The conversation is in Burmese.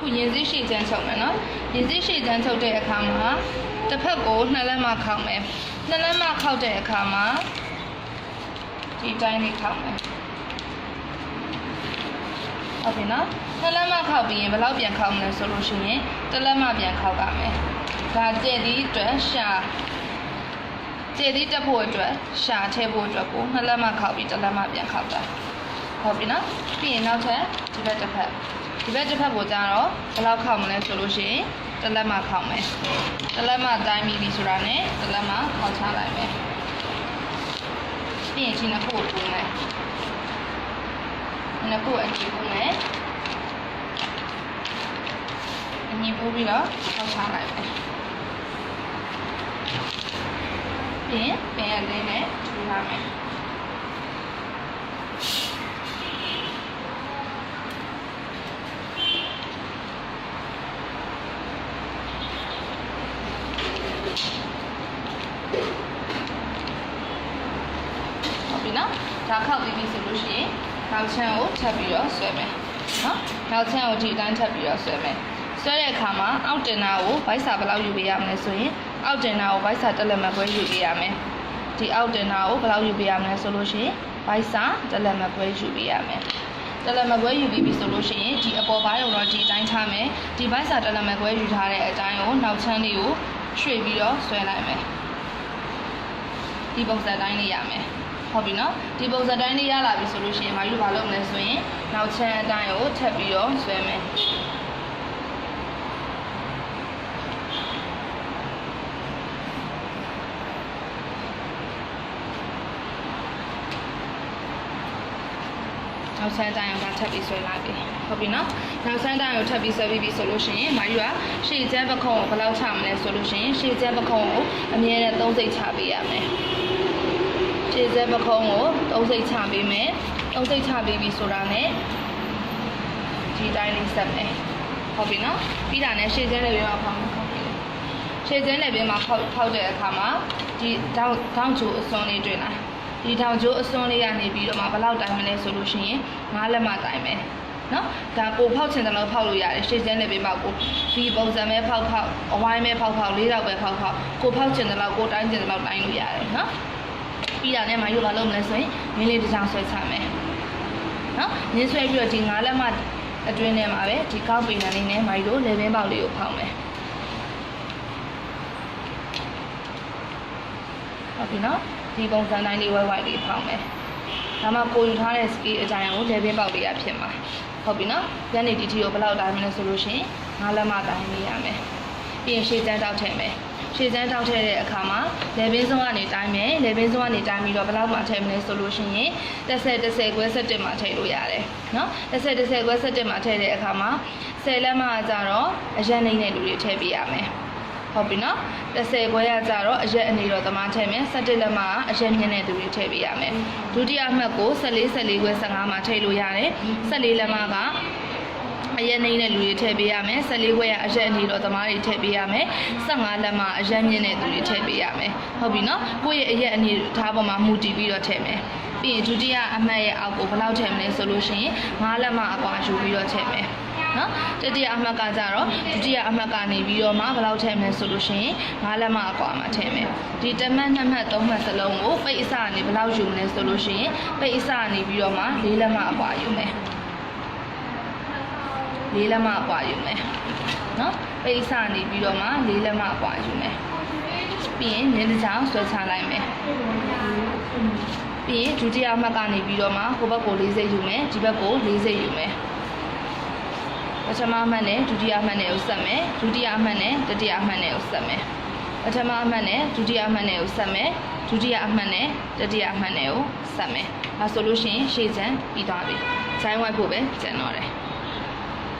ခုရင်စည်းရှည်ချမ်းချုပ်မယ်နော်ရင်စည်းရှည်ချမ်းချုပ်တဲ့အခါမှာတစ်ဖက်ကိုနှစ်လက်မခောက်မယ်နှစ်လက်မခောက်တဲ့အခါမှာဒီတိုင်းလေးခောက်မယ်ဟုတ်ပြီနော်နှစ်လက်မခောက်ပြီးရင်ဘယ်လောက်ပြန်ခောက်မလဲဆိုလို့ရှိရင်တစ်လက်မပြန်ခောက်ရမယ်ဒါကျက်ဒီအတွက်ရှာကျက်ဒီတက်ဖို့အတွက်ရှာထည့်ဖို့အတွက်ကိုနှစ်လက်မခောက်ပြီးတစ်လက်မပြန်ခောက်တာ ဟုတ်ပြီနော်ပြီးရင်နောက်ထပ်ဒီဘက်တစ်ဖက်ဒီဘက်တစ်ဖက်ကိုကြတော့ဘယ်လောက်ခောက်မလဲဆိုလို့ရှိရင်တစ်လက်မှခောက်မယ်တစ်လက်မှတိုင်းပြီးပြီဆိုတာနဲ့တစ်လက်မှခောက်ချလိုက်မယ်ပြီးရင်ချင်းနှစ်ခုကိုပုံမယ်နှစ်ခုအညီပုံမယ်အညီပို့ပြီးတော့ခောက်ချလိုက်မယ်ပြီးရင်ပင်ရလေးနဲ့ထူထားမယ် နော်ဒါခောက်ပြီးပြီဆိုလို့ရှိရင်နောက်ချမ်းကိုထပ်ပြီးတော့ဆွဲမယ်နော်နောက်ချမ်းကိုဒီအတိုင်းထပ်ပြီးတော့ဆွဲမယ်ဆွဲတဲ့အခါမှာအောက်တင်နာကိုဗိုက်စာဘယ်လောက်ယူပေးရမလဲဆိုရင်အောက်တင်နာကိုဗိုက်စာတက်လက်မှတ်ခွဲယူပေးရမယ်ဒီအောက်တင်နာကိုဘယ်လောက်ယူပေးရမလဲဆိုလို့ရှိရင်ဗိုက်စာတက်လက်မှတ်ခွဲယူပေးရမယ်တက်လက်မှတ်ခွဲယူပြီးပြီဆိုလို့ရှိရင်ဒီအပေါ်ပိုင်းကိုတော့ဒီအတိုင်းထားမယ်ဒီဗိုက်စာတက်လက်မှတ်ခွဲယူထားတဲ့အတိုင်းကိုနောက်ချမ်းလေးကိုရွှေ့ပြီးတော့ဆွဲလိုက်မယ်ဒီပုံစံတိုင်းလေးရမယ် ဟုတ်ပြီနော်ဒီပုံစံတိုင်းလေးရလာပြီဆိုလို့ရှိရင်မယူဘာလုပ်မလဲဆိုရင်နောက်ချမ်းအတိုင်းကိုထပ်ပြီးတော့ဆွဲမယ်နောက်ဆန်းတိုင်းကိုထပ်ပြီးဆွဲလိုက်ပြီဟုတ်ပြီနော်နောက်ဆန်းတိုင်းကိုထပ်ပြီးဆွဲပြီးပြီဆိုလို့ရှိရင်မာယူကရှေ့ကျန်းပခုံးကိုဘယ်လောက်ချမလဲဆိုလို့ရှိရင်ရှေ့ကျန်းပခုံးကိုအမြဲတမ်းသုံးစိတ်ချပေးရမယ် ရှေ့ကျန်းပခုံးကိုသုံးစိတ်ချပေးမယ်သုံးစိတ်ချပေးပြီဆိုတာနဲ့ဒီတိုင်းလေးဆက်မယ်ဟုတ်ပြီနော်ပြီးတာနဲ့ရှေ့ကျန်းလေးပြီးမှဖောင်းဖောင်းပေးရှေ့ကျန်းလေးပြီးမှဖောက်ဖောက်တဲ့အခါမှာဒီတောင်းတောင်းချိုအစွန်းလေးတွေ့လားဒီတောင်ကျိုးအစွန်းလေးကနေပြီးတော့မှဘယ်လောက်တိုင်းမလဲဆိုလို့ရှိရင်ငါးလက်မတိုင်းမယ်နော်ဒါကိုဖောက်ချင်တယ်လို့ဖောက်လို့ရတယ်ရှေ့ကျန်းနေပြီးမှကိုဒီပုံစံပဲဖောက်ဖောက်အဝိုင်းပဲဖောက်ဖောက်လေးတော့ပဲဖောက်ဖောက်ကိုဖောက်ချင်တယ်လို့ကိုတိုင်းချင်တယ်လို့တိုင်းလို့ရတယ်နော် ပြီးတာနဲ့မယူဘာလုပ်မလဲဆိုရင်မင်းလေးတစ်ချောင်းဆွဲချမယ်နော်မြင်းဆွဲပြီးတော့ဒီငါးလက်မအတွင်းထဲမှာပဲဒီကောက်ပင်နံလေးနဲ့မိုက်တို့လေဘင်းပေါက်လေးကိုဖောက်မယ်ဟုတ်ပြီနော်ဒီပုံစံတိုင်းလေးဝဲဝိုက်လေးဖောက်မယ်ဒါမှကိုယူထားတဲ့ scale အတိုင်းကိုလေဘင်းပေါက်လေးရဖြစ်မှာဟုတ်ပြီနော်ညနေဒီတီကိုဘယ်လောက်တိုင်းမလဲဆိုလို့ရှိရင်ငါးလက်မတိုင်းလေးရမယ် ပြီးရင်ရှေ့တန်းတောက်ထည့်မယ်ရှေ့တန်းတောက်ထည့်တဲ့အခါမှာလေဘင်းစုံကနေတိုင်းမယ်လေဘင်းစုံကနေတိုင်းပြီးတော့ဘယ်လောက်မှထည့်မလဲဆိုလို့ရှိရင်30 30ခွဲ17မှာထည့်လို့ရတယ်နော်30 30ခွဲ17မှာထည့်တဲ့အခါမှာ10လက်မကကြတော့အရင်နေတဲ့လူတွေထည့်ပေးရမယ်ဟုတ်ပြီနော်30ခွဲရကြတော့အရက်အနေတော့သမားထည့်မယ်17လက်မကအရက်မြင့်တဲ့သူတွေထည့်ပေးရမယ်ဒုတိယအမှတ်ကို14 14ခွဲ15မှာထည့်လို့ရတယ်14လက်မက အရက်နေတဲ့လူတွေထည့်ပေးရမယ်14ခွဲရအရက်အနေတော့သမားတွေထည့်ပေးရမယ်15လက်မအရက်မြင့်တဲ့သူတွေထည့်ပေးရမယ်ဟုတ်ပြီနော်ကိုယ့်ရဲ့အရက်အနေထားပေါ်မှာမူတည်ပြီးတော့ထည့်မယ်ပြီးရင်ဒုတိယအမှတ်ရဲ့အောက်ကိုဘယ်လောက်ထည့်မလဲဆိုလို့ရှိရင်5လက်မအကွာယူပြီးတော့ထည့်မယ်နော်တတိယအမှတ်ကကြတော့ဒုတိယအမှတ်ကနေပြီးတော့မှဘယ်လောက်ထည့်မလဲဆိုလို့ရှိရင်၅လက်မအကွာမှာထည့်မယ်ဒီတစ်မှတ်နှစ်မှတ်သုံးမှတ်စလုံးကိုပိတ်အစကနေဘယ်လောက်ယူမလဲဆိုလို့ရှိရင်ပိတ်အစကနေပြီးတော့မှ၄လက်မအကွာယူမယ် ၄လက်မအကွာယူမယ်နော်ပိတ်အစနေပြီးတော့မှ၄လက်မအကွာယူမယ်ပြီးရင်မျက်နှာချောင်းဆွဲချလိုက်မယ်ပြီးရင်ဒုတိယအမှတ်ကနေပြီးတော့မှဟိုဘက်ကို၄စိတ်ယူမယ်ဒီဘက်ကို၄စိတ်ယူမယ်ပထမအမှတ်နဲ့ဒုတိယအမှတ်နဲ့ကိုဆက်မယ်ဒုတိယအမှတ်နဲ့တတိယအမှတ်နဲ့ကိုဆက်မယ်ပထမအမှတ်နဲ့ဒုတိယအမှတ်နဲ့ကိုဆက်မယ်ဒုတိယအမှတ်နဲ့တတိယအမှတ်နဲ့ကိုဆက်မယ်ဒါဆိုလို့ရှိရင်ရှေ့ကျန်ပြီးသွားပြီဇိုင်းဝိုက်ဖို့ပဲကျန်တော့တယ်